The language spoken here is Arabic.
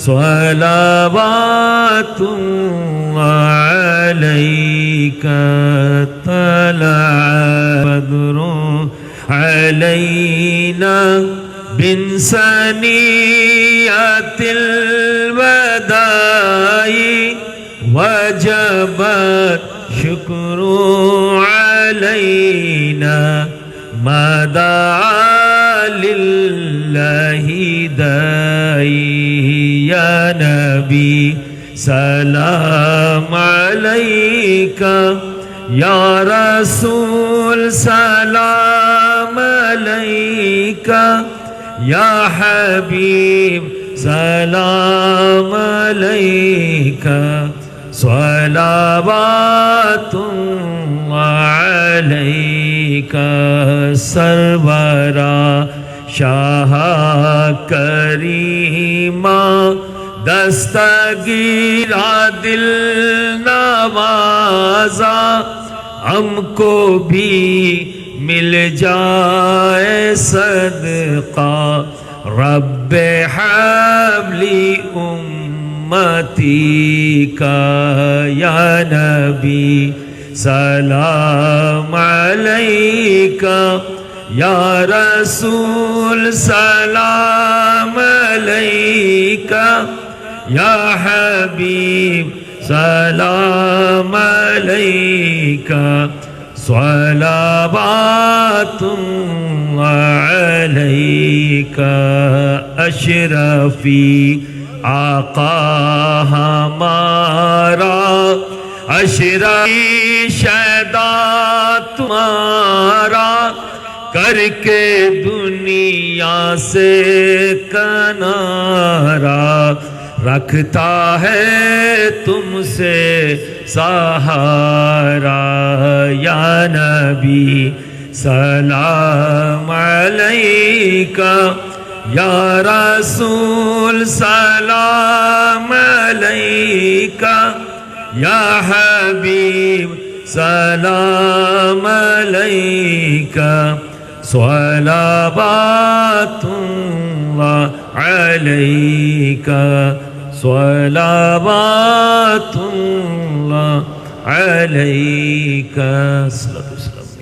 صلوات الله عليك طلع بدر علينا من سنية الوداع وجبت شكر علينا ما دعا لله داعي يا نبي سلام عليك يا رسول سلام عليك يا حبيب سلام عليك. صلوات الله عليك سرورا شاہ کریما دستگیرا دل نوازا، ہم کو بھی مل جائے صدقہ۔ رب حبلی امتی کا، یا نبی، سلام علیکہ۔ یا رسول، سلام علیکہ۔ یا حبیب سلام علیکہ صلوات اللہ علیکہ اشرفی آقا ہمارا اشرفی شیدہ تمہارا کر کے دنیا سے کنارا. رکھتا ہے تم سے سہارا یا نبی سلام علیکہ یا رسول سلام علیکہ یا حبیب سلام علیکہ صلوات الله عليك صلوات الله عليك. صلاة والسلام